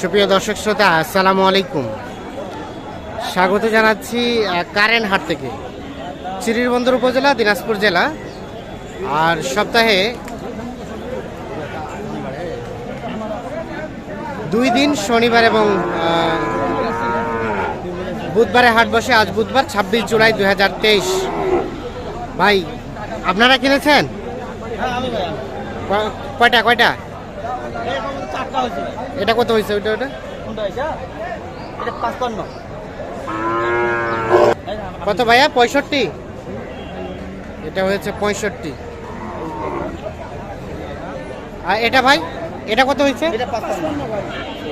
সুপ্রিয় দর্শক শ্রোতা, আসসালামু আলাইকুম। স্বাগত জানাচ্ছি কারেন্ট হাট থেকে। চিরিরবন্দর উপজেলা, দিনাজপুর জেলা। আর সপ্তাহে দুই দিন, শনিবার এবং বুধবারে হাট বসে। আজ বুধবার, ছাব্বিশ জুলাই দুই হাজার তেইশ। ভাই, আপনারা কিনেছেন? কয়টা কয়টা? এটা কত হয়েছে ওইটা ওটা এটা কত ভাইয়া? পঁয়ষট্টি? এটা হয়েছে পঁয়ষট্টি। আর এটা ভাই? এটা কত হয়েছে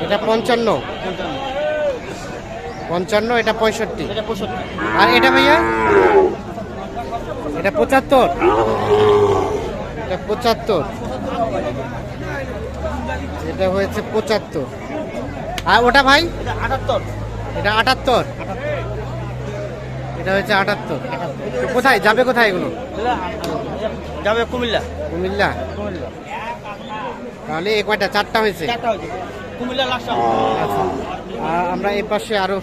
এটা পঞ্চান্ন। পঞ্চান্ন এটা পঁয়ষট্টি। আর এটা ভাইয়া? এটা পঁচাত্তর। এটা পঁচাত্তর। এটা হয়েছে পঁচাত্তর। আর ওটা ভাই? এটা আটাত্তর। এটা আটাত্তর? এটা হয়েছে আটাত্তর। কোথায়? যাবে কোথায় এগুলো? যাবে কুমিল্লা। কুমিল্লা? তাহলে এ কয়টা? চারটা হয়েছে? আচ্ছা। আমরা এই পাশে আরও।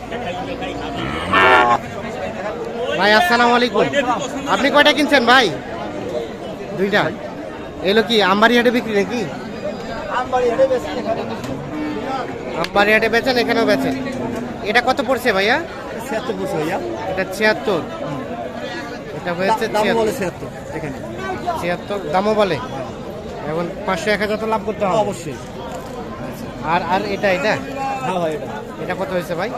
ভাই আসসালামু আলাইকুম। আপনি কয়টা কিনছেন ভাই? দুইটা। এলো কি আমবাড়ি হাটে বিক্রি নাকি? আমবাড়ি হেঁটে বেচেন এখানেও বেচেন। এটা কত পড়ছে ভাইয়া? ছিয়াত্তর ভাইয়া। এটা ছিয়াত্তর। এটা হয়েছে ছিয়াত্তর। এখানে। ছিয়াত্তর দামও বলে। এখন পাঁচশো এক হাজার তো লাভ করতে হবে। অবশ্যই। আর আর এটা এটা? হ্যাঁ ভাই এটা। এটা কত হয়েছে ভাই?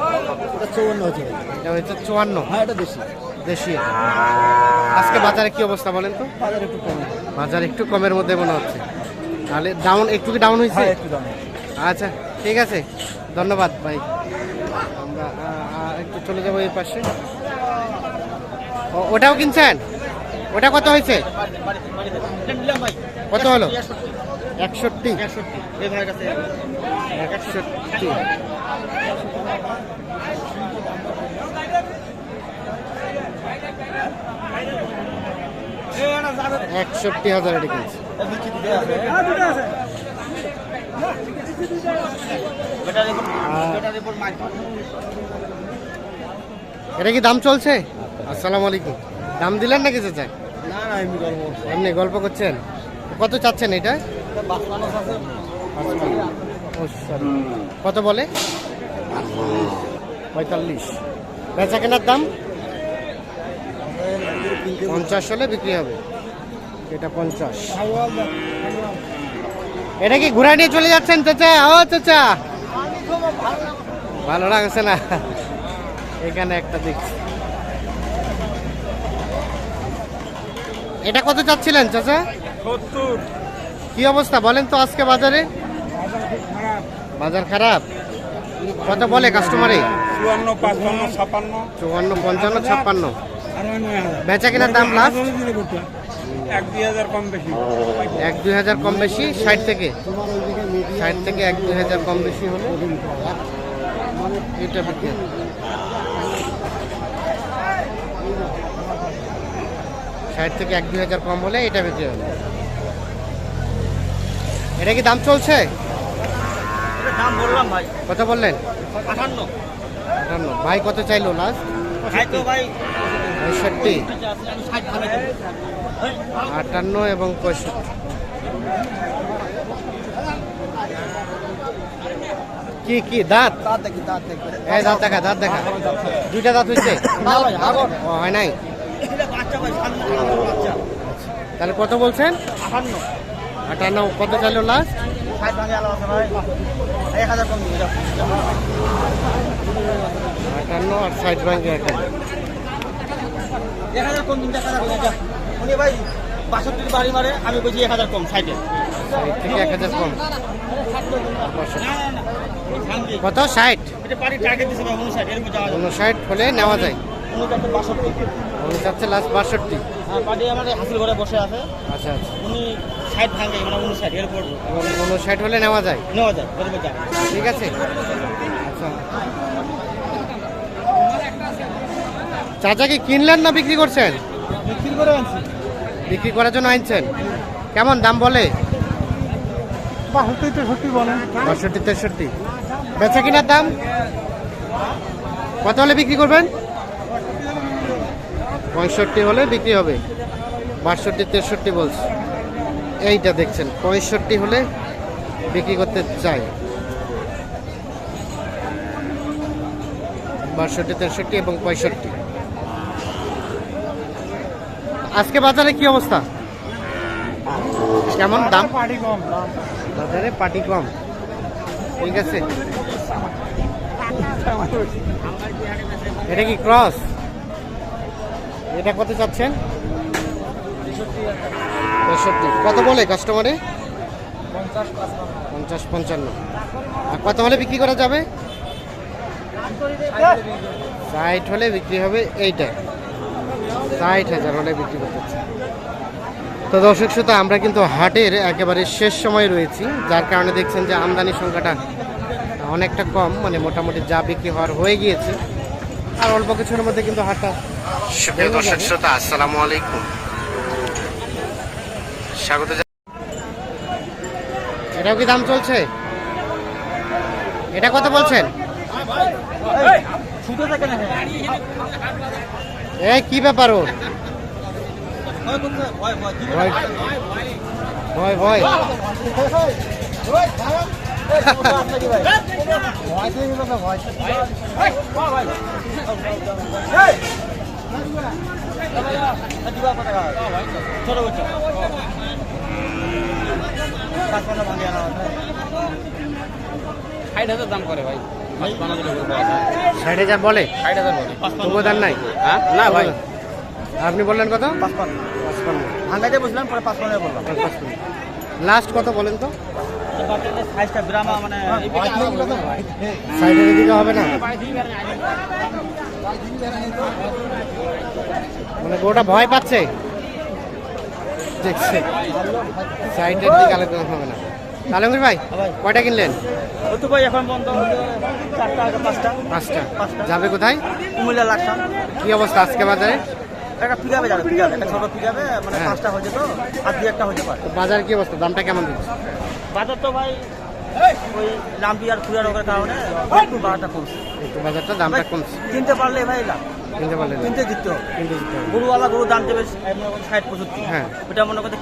এটা চৌন্ন হচ্ছে এটা হয়েছে চুয়ান্ন। হ্যাঁ এটা দেশি। আজকে বাজারে কি অবস্থা বলেন তো? বাজার একটু কমে। বাজার একটু কমের মধ্যে মনে হচ্ছে। তাহলে ডাউন একটু কি ডাউন হয়েছে? হ্যাঁ একটু আচ্ছা ঠিক আছে। ধন্যবাদ ভাই। আমরা একটু চলে যাব এই পাশে। ওটাও কিনছেন? ওটা কত হয়েছে? কত হলো? একষট্টি। একষট্টি। একষট্টি হাজার এটা কিনছে। এটা কি দাম চলছে? আসসালামু আলাইকুম। দাম দিলেন নাকি চাচা? না না এমনি গল্প এমনি গল্প করছেন? কত চাচ্ছেন এটা। কত বলে? পঁয়তাল্লিশ। বেচা কেনার দাম? পঞ্চাশ হলে বিক্রি হবে। এটা পঞ্চাশ। এটা কি ঘোরা নিয়ে চলে যাচ্ছেন চাচা? ও চাচা। ভালো লাগছে না? এখানে একটা দেখছি এটা কত চাচ্ছিলেন চাচা? সত্তর। কি অবস্থা বলেন তো আজকে বাজারে? বাজার খারাপ? কত বলে কাস্টমারে? চুয়ান্ন পাঁচপান্ন ছাপান্ন। চুয়ান্ন পঞ্চান্ন ছাপ্পান্ন। বেচা কেনার দাম লাস্ট? এক দুই হাজার কম বেশি। এক দুই হাজার কম বেশি ষাট থেকে। ষাট থেকে এক দুই হাজার কম বেশি হলে এটা বিক্রি ষাট থেকে এক দুই হাজার কম হলে এটা বিক্রি হবে। এটা কি দাম চলছে? দাম বললাম ভাই। কত বললেন? আটান্ন। আটান্ন। ভাই কত চাইলো লাস্ট ভাই পঁয়ষট্টি। ষাট আটান্ন এবং পঁয়ষট্টি। কি কি, দাঁত? এই দাঁত দেখা দাঁত দেখা। দুইটা দাঁত ও, হয় নাই? আটান্ন তাহলে কত বলছেন? আটান্ন। আটান্ন কত চাইলো লাস্ট ষাট ভাঙে আলো আছে ভাই এক কম দিবে যাও। আটান্ন আর ষাট ব্যাংকে একটা এক হাজার কম দিন এক হাজার কম উনি ভাই বাষট্টি বাড়ি মারে আমি বলছি এক হাজার কম সাইডে এক হাজার কম। কত? ষাট? যাওয়া হলে নেওয়া যায়। উনি চাচ্ছে লাস্ট বাষট্টি। হ্যাঁ আমার হাসিল ঘরে বসে আছে। আচ্ছা আচ্ছা। উনি ষাট ভাঙে মানে উনষাট উনষাট হলে নেওয়া যায়। নেওয়া যায় ঠিক আছে। আচ্ছা। চাচা কি কিনলেন না বিক্রি করছেন? বিক্রি করে আনছি। বিক্রি করার জন্য আনছেন? কেমন দাম বলে? বাষট্টি তেষট্টি বলেন। বাষট্টি তেষট্টি। বেচা কিনার দাম? কত হলে বিক্রি করবেন? পঁয়ষট্টি হলে বিক্রি হবে। বাষট্টি তেষট্টি বলছে। এইটা দেখছেন পঁয়ষট্টি হলে বিক্রি করতে চাই বাষট্টি তেষট্টি এবং পঁয়ষট্টি। আজকে বাজারে কি অবস্থা? কেমন দাম? পাটি কম বাজারে পাটি কম। ঠিক আছে। এটা কি ক্রস? এটা কত চাচ্ছেন? পঁয়ষট্টি কত বলে কাস্টমারে? পঞ্চাশ পঞ্চান্ন। আর কত হলে বিক্রি করা যাবে? ষাট হলে বিক্রি হবে এইটা। ষাট হাজার হলে বিক্রি করতে। তো দর্শক শ্রোতা আমরা কিন্তু হাটের একেবারে শেষ সময় রয়েছি যার কারণে দেখছেন যে আমদানি সংখ্যাটা অনেকটা কম মানে মোটামুটি যা বিক্রি হওয়ার হয়ে গিয়েছে। আর অল্প কিছুর মধ্যে কিন্তু হাটটা সুপ্রিয় দর্শক শ্রোতা আসসালামু আলাইকুম। স্বাগত এটাও কি দাম চলছে? এটা কত বলছেন? এই কি ব্যাপার ওর? ভয় ভয় ছোট দাম করে ভাই। ষাট হাজার বলে? ষাট হাজার বলে। তবুও দাম নাই? হ্যাঁ? না ভাই। আপনি বললেন কত? পাঁচপান্ন। পাঁচপান্ন। ভাঙাইতে বসলাম পরে পাঁচপান্ন বললাম। লাস্ট কত বলেন তো? মানে সাইডের দিকে হবে না? মানে গোটা ভয় পাচ্ছে? দেখছে। সাইডের দিকে আলোচনা হবে না। তালঙ্গির ভাই? ভাই। কয়টা কিনলেন? তো ভাই এখন বন্ধ চারটা আগে পাঁচটা। পাঁচটা। পাঁচটা। যাবে কোথায়? কুমিল্লা লাগতাম কি অবস্থা আজকে বাজারে? একটা পিকাবে যাবে পিকাবে একটা ছোট মানে হ্যাঁ। পাঁচটা হয়ে যেত আর দুই একটা হতে পারে। তো বাজার কি অবস্থা? দামটা কেমন দিচ্ছে? বাজার তো ভাই ওই লাম্পি আর রোগের কারণে একটু বাজারটা কমছে। একটু বাজারটা দামটা কমছে। কিনতে পারলে ভাই লাভ। কিনতে পারলেন না। কিনতে দিতে হবে। কিনতে দিতে হবে। গরুওয়ালা গরু দাম দেবে ষাট পঁয়ষট্টি। হ্যাঁ। ওটা মনে করতে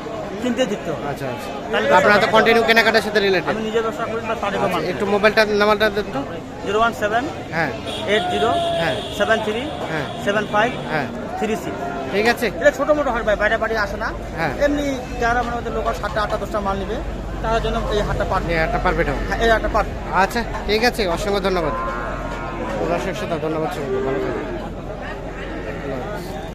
কিনতে দিতে আচ্ছা আচ্ছা। আপনারা তো কন্টিনিউ কেনাকাটার সাথে রিলেটেড আমি নিজে ব্যবসা করি না তাদের মানুষ একটু মোবাইলটা নাম্বারটা দেন তো। জিরো ওয়ান সেভেন হ্যাঁ। এইট জিরো হ্যাঁ। সেভেন থ্রি হ্যাঁ। সেভেন ফাইভ হ্যাঁ। Three six. ঠিক আছে। এটা ছোটো মোটো ভাই বাইরে বাড়ি আসে না। হ্যাঁ। এমনি যারা মানে লোকাল সাতটা আটটা দশটা মাল নিবে তার জন্য এই হাটটা পাঠ এই হাটটা পাঠ আচ্ছা ঠিক আছে অসংখ্য ধন্যবাদ। দর্শক শ্রোতা ধন্যবাদ সবাইকে ভালো থাকবেন।